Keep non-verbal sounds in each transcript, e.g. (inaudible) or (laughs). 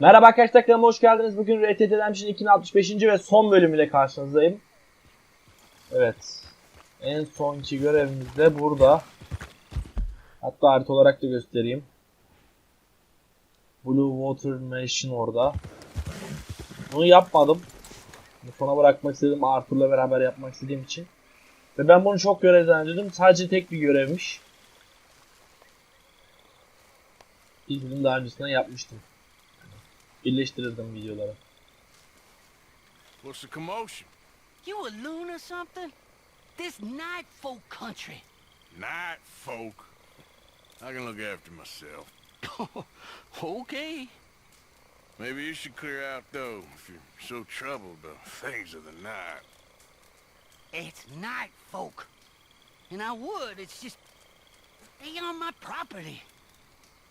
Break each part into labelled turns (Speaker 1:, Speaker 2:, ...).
Speaker 1: Merhaba arkadaşlar kanalıma hoş geldiniz. Bugün Red Dead Redemption 2'nin 65. ve son bölümüyle karşınızdayım. Evet. En sonki görevimiz de burada. Hatta harita olarak da göstereyim. Blue Water Mansion orada. Bunu yapmadım. Bunu sona bırakmak istedim. Arthur'la beraber yapmak istediğim için. Ve ben bunu çok görev zannediyordum. Sadece tek bir görevmiş. İzledim daha öncesinden yapmıştım. Birleştirirdim videoları.
Speaker 2: What's the commotion?
Speaker 3: You a loon or something? This night folk country.
Speaker 2: Night folk. I can look after myself. (laughs)
Speaker 3: okay.
Speaker 2: Maybe you should clear out though, if you're so troubled by things of the night.
Speaker 3: It's night folk. And I would, it's just... They on my property.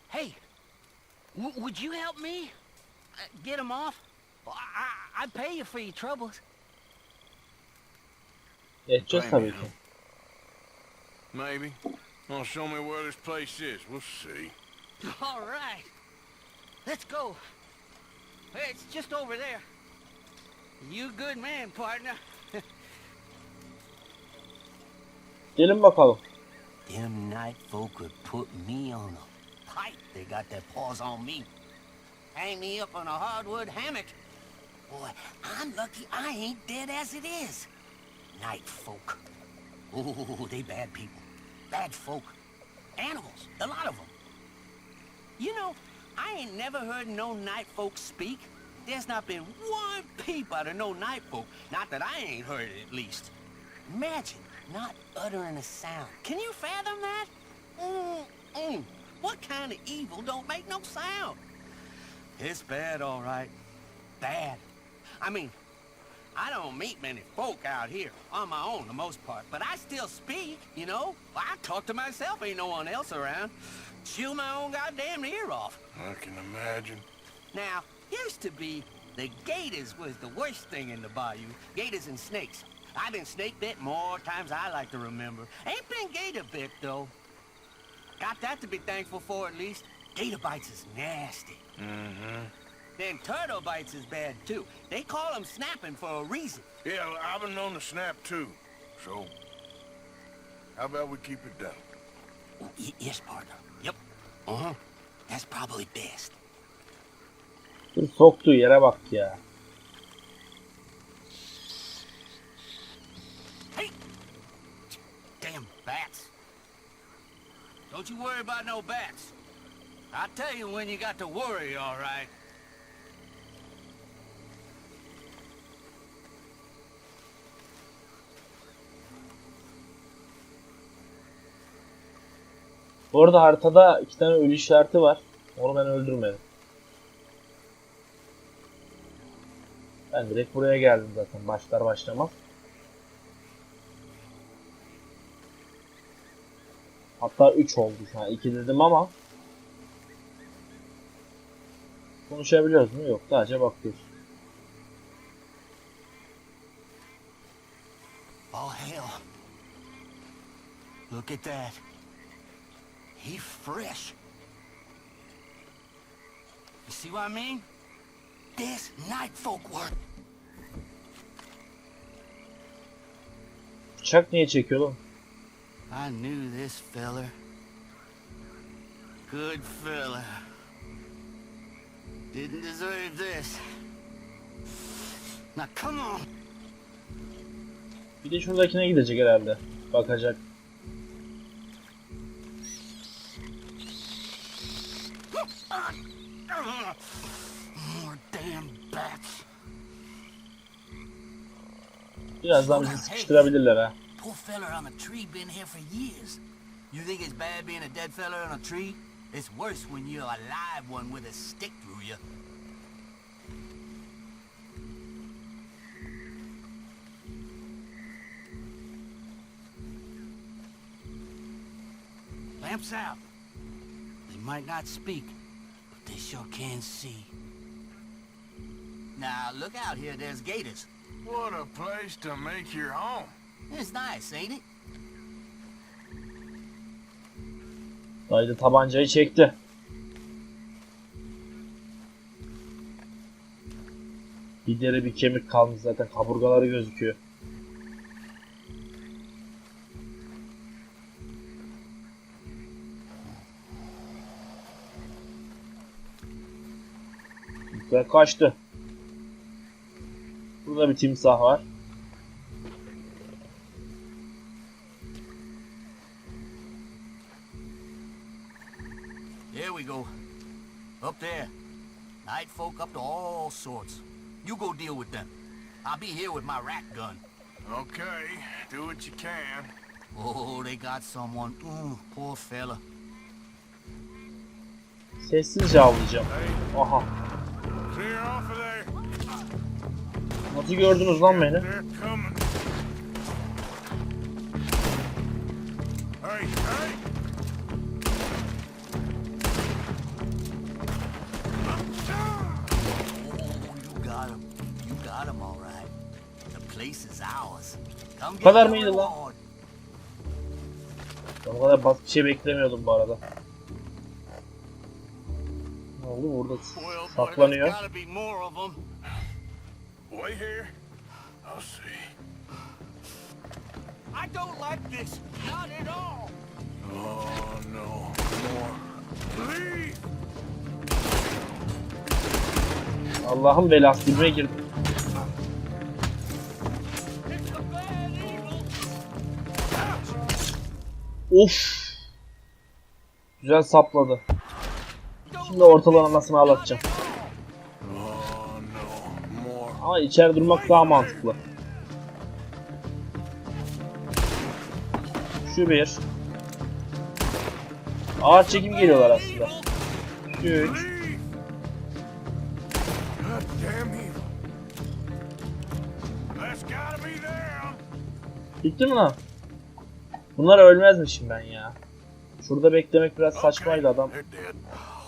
Speaker 3: Hey, w- would you help me? Uh, get them off? I- I- I'd pay you for your troubles.
Speaker 1: Edeceğiz tabii ki.
Speaker 2: Maybe. Well, show me where this place is. We'll see. (laughs)
Speaker 3: All right. Let's go. Hey, it's just over there. You good man, partner. (laughs)
Speaker 1: Gelin bakalım.
Speaker 3: Them night folk would put me on a pipe. They got their paws on me. Hang me up on a hardwood hammock. Boy, I'm lucky I ain't dead as it is. Night folk. Oh, they bad people. Bad folk. Animals, a lot of them. You know, I ain't never heard no night folk speak. There's not been one peep out of no night folk. Not that I ain't heard it, at least. Imagine not uttering a sound. Can you fathom that? Mm-mm. What kind of evil don't make no sound? It's bad, all right. Bad. I mean, I don't meet many folk out here on my own, the most part, but I still speak, you know? I talk to myself, ain't no one else around. Chew my own goddamn ear off.
Speaker 2: I can imagine.
Speaker 3: Now, used to be the gators was the worst thing in the bayou. Gators and snakes. I've been snake bit more times I like to remember. Ain't been gator bit though. Got that to be thankful for at least. Gator bites is nasty.
Speaker 2: Mm-hmm.
Speaker 3: Then turtle bites is bad too. They call them snapping for a reason.
Speaker 2: Yeah, well, I've been known to snap too. So, how about we keep it down?
Speaker 3: Y- yes, partner. Yep. Uh-huh. That's probably best.
Speaker 1: Dur soktuğu yere bak ya.
Speaker 3: Hey! Damn bats. Don't you worry about no bats. I'll tell you when you got to worry, all right.
Speaker 1: Bu arada haritada iki tane ölü işareti var. Onu ben öldürmedim. Ben direkt buraya geldim zaten başlar başlamaz. Hatta 3 oldu şu an. 2 dedim ama konuşabiliyoruz mu? Yok. Sadece bakıyoruz.
Speaker 3: Oh, hell. Look at that. He fresh. You see what I mean? This night folk work.
Speaker 1: Bıçak niye çekiyor oğlum?
Speaker 3: I knew this feller. Good fella. Didn't deserve this. Now come on.
Speaker 1: Bir de şuradakine gidecek herhalde. Bakacak. Birazdan bizi sıkıştırabilirler ha.
Speaker 3: Poor feller on the tree been here for years. You think it's bad being a dead feller on a tree? It's worse when you're a live one with a stick through you. Lamps out. They might not speak, but they sure can see. Now, look out here, there's gators.
Speaker 2: What a place to make your home.
Speaker 3: It's nice, ain't it?
Speaker 1: Dayı da tabancayı çekti. Bir deri bir kemik kalmış zaten. Kaburgaları gözüküyor. Güzel kaçtı. Burada bir timsah var.
Speaker 3: There we go. Up there. Night folk up to all sorts. You go deal with them. I'll be here with my rat gun.
Speaker 2: Okay, do what you can.
Speaker 3: Oh, they got someone. Ooh, poor fella.
Speaker 1: Sessizce avlayacağım. Aha.
Speaker 2: clear off of there.
Speaker 1: Nasıl gördünüz lan beni?
Speaker 3: Get
Speaker 1: kadar mıydı lan? Ben o kadar basit bir şey beklemiyordum bu arada. Ne oldu burada saklanıyor.
Speaker 3: I don't like this. Not at all.
Speaker 2: Oh, no. More. Leave!
Speaker 1: Allah'ın belası girdim. Of. Güzel sapladı. Şimdi ortalamasını ağlatacağım. Ama içeri durmak daha mantıklı. Şu bir. Ağır çekim geliyorlar aslında. Üç. Bitti mi lan? Bunlar ölmezmişim ben ya. Şurada beklemek biraz saçmaydı adam.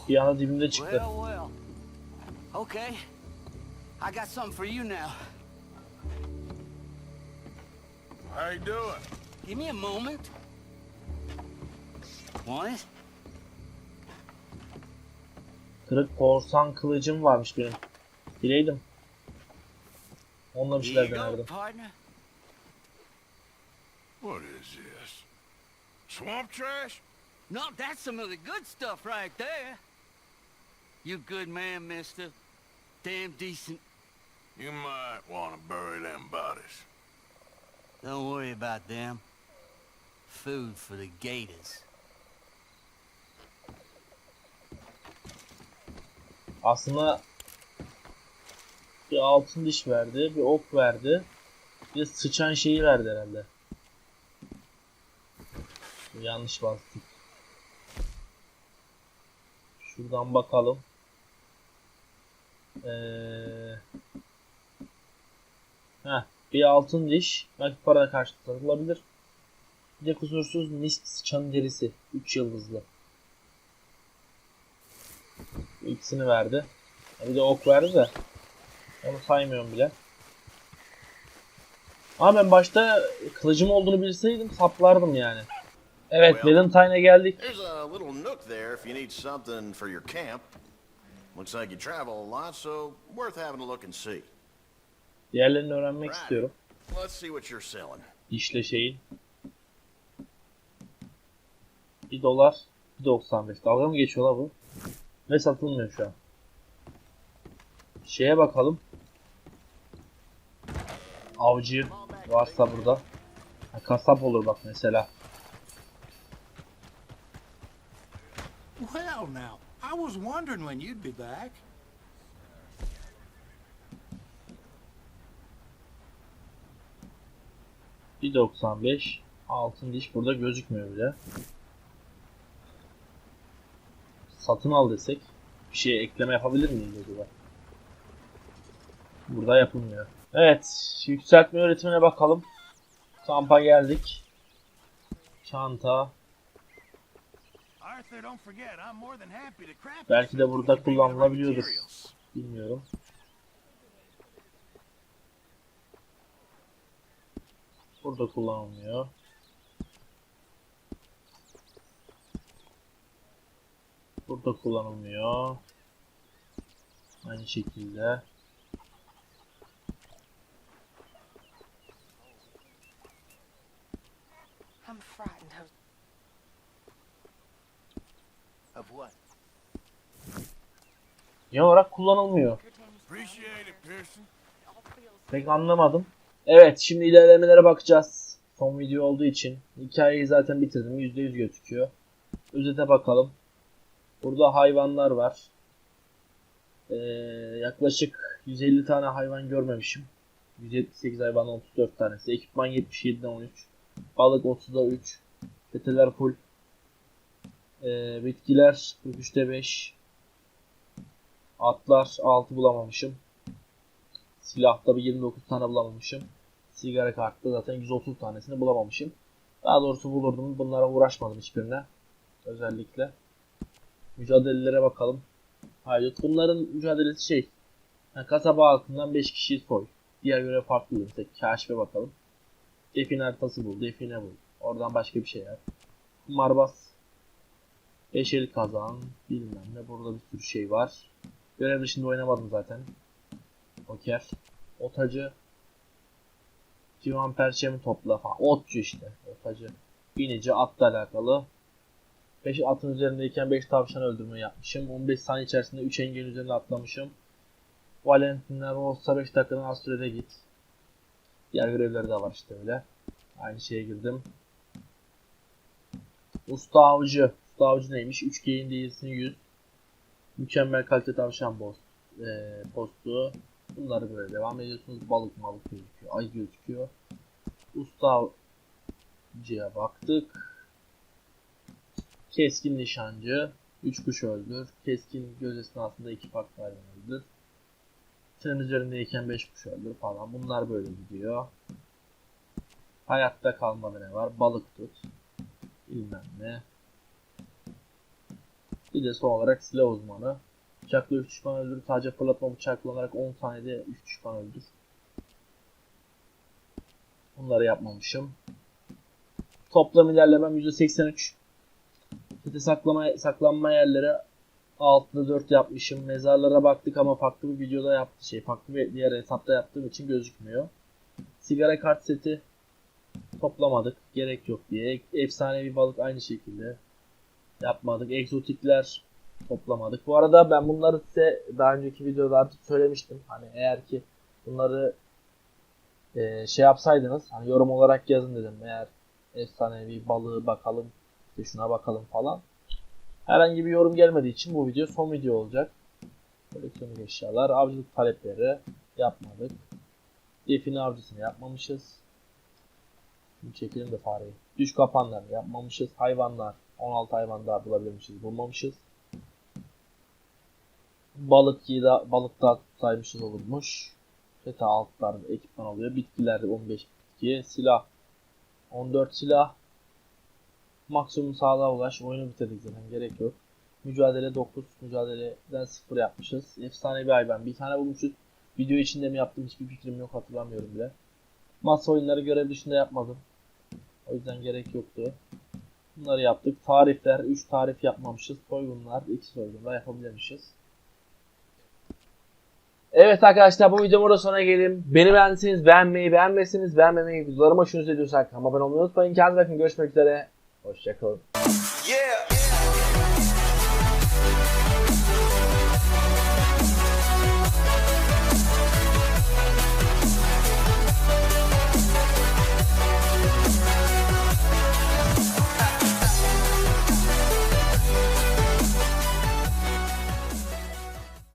Speaker 1: Bir anda dibimde çıktı.
Speaker 3: Well, well. Okay. I got something for you now.
Speaker 2: How you doing?
Speaker 3: Give me a moment. Want it?
Speaker 1: Kırık korsan kılıcım varmış benim. Bileydim. Onunla bir şeyler denerdim.
Speaker 2: What is this? Swamp trash?
Speaker 3: No, that's some of the good stuff right there. You good man, mister. Damn decent.
Speaker 2: You might want to bury them bodies.
Speaker 3: Don't worry about them. Food for the gators.
Speaker 1: Aslında bir altın diş verdi, bir ok verdi. Bir sıçan şeyi verdi herhalde. Yanlış bastık. Şuradan bakalım. Ee... Heh, bir altın diş nakit para karşılığı satılabilir. Bir de kusursuz mist sıçan derisi. 3 yıldızlı. İkisini verdi. Ha, Bir de ok verdi de. Onu saymıyorum bile. Ama ben başta kılıcım olduğunu bilseydim saplardım yani. Evet, Valentine'a geldik.
Speaker 4: There's a little nook there if you need something for your camp. Looks like you travel a lot, so worth having a look and see.
Speaker 1: Diğerlerini öğrenmek istiyorum.
Speaker 4: Let's see what you're selling.
Speaker 1: İşle şeyin. 1 dolar 1.95. Dalga mı geçiyor la bu? Ve satılmıyor şu an. Şeye bakalım. Avcı varsa burada. Ha, kasap olur bak mesela.
Speaker 5: Now, I was wondering when you'd be back.
Speaker 1: Bir 95 altın diş burada gözükmüyor bile. Satın al desek bir şey ekleme yapabilir miyiz acaba? Burada yapılmıyor. Evet, yükseltme öğretimine bakalım. Kampa geldik. Çanta. Belki de burada kullanılabiliyordur. Bilmiyorum. Burada kullanılmıyor. Burada kullanılmıyor. Aynı şekilde. Genel olarak kullanılmıyor. Pek anlamadım. Evet şimdi ilerlemelere bakacağız. Son video olduğu için. Hikayeyi zaten bitirdim. %100 gözüküyor. Özete bakalım. Burada hayvanlar var. Ee, yaklaşık 150 tane hayvan görmemişim. 178 hayvandan 34 tanesi. Ekipman 77'den 13. Balık 30'da 3. Teteler full. Ee, bitkiler 43'te 5. Atlar 6 bulamamışım. Silahta bir 29 tane bulamamışım. Sigara kartta zaten 130 tanesini bulamamışım. Daha doğrusu bulurdum. Bunlara uğraşmadım hiçbirine. Özellikle. Mücadelelere bakalım. Hayır, bunların mücadelesi şey. Yani kasaba halkından 5 kişiyi soy. Diğer görev farklı. Mesela kaşfe bakalım. Define haritası bul. Define bul. Oradan başka bir şey yap. Kumarbaz. Beşeri kazan. Bilmem ne. Burada bir sürü şey var. Görev dışında oynamadım zaten. Poker. Otacı. Civan perçemi topla falan. Otçu işte. Otacı. Binici atla alakalı. 5 atın üzerindeyken 5 tavşan öldürme yapmışım. 15 saniye içerisinde 3 engel üzerine atlamışım. Valentinler olsa 5 dakikadan az sürede git. Diğer görevleri de var işte öyle. Aynı şeye girdim. Usta avcı. Usta avcı neymiş? 3 geyin değilsin 100. Mükemmel kalite tavşan boz. Ee, postu. Bunları böyle devam ediyorsunuz. Balık malık gözüküyor. Ay gözüküyor. Usta avcıya baktık. Keskin nişancı. 3 kuş öldür. Keskin göz esnasında 2 farklı hayvan öldür. Tren üzerindeyken 5 kuş öldür falan. Bunlar böyle gidiyor. Hayatta kalmada ne var? Balık tut. Bilmem ne. Bir de son olarak silah uzmanı. Bıçakla 3 düşman öldür. Sadece fırlatma bıçağı kullanarak 10 saniyede 3 düşman öldür. Bunları yapmamışım. Toplam ilerlemem %83. Çete saklama, saklanma yerleri 6'da 4 yapmışım. Mezarlara baktık ama farklı bir videoda yaptı şey. Farklı bir diğer hesapta yaptığım için gözükmüyor. Sigara kart seti toplamadık. Gerek yok diye. Efsanevi balık aynı şekilde yapmadık. Egzotikler toplamadık. Bu arada ben bunları size daha önceki videolarda söylemiştim. Hani eğer ki bunları e, şey yapsaydınız hani yorum olarak yazın dedim. Eğer efsanevi balığı bakalım işte şuna bakalım falan. Herhangi bir yorum gelmediği için bu video son video olacak. Koleksiyonik eşyalar, avcılık talepleri yapmadık. Define avcısını yapmamışız. Şimdi çekelim de fareyi. Düş kapanlarını yapmamışız. Hayvanlar 16 hayvan daha bulabilmişiz. Bulmamışız. Balık da balık da saymışız olurmuş. Çete altlar ekipman oluyor. Bitkiler 15 bitki. Silah 14 silah. Maksimum sağlığa ulaş. Oyunu bitirdik zaten. Gerek yok. Mücadele 9. Mücadeleden 0 yapmışız. Efsane bir hayvan. Bir tane bulmuşuz. Video içinde mi yaptım hiçbir fikrim yok. Hatırlamıyorum bile. Masa oyunları görev dışında yapmadım. O yüzden gerek yoktu. Bunları yaptık. Tarifler 3 tarif yapmamışız. Soygunlar 2 soygunlar yapabilirmişiz. Evet arkadaşlar bu videom burada sona gelelim. Beni beğendiyseniz beğenmeyi, beğenmezseniz beğenmemeyi, videolarıma hoşunuza ediyorsak ama abone olmayı unutmayın. Kendinize bakın. Görüşmek üzere. Hoşçakalın.
Speaker 6: Yeah.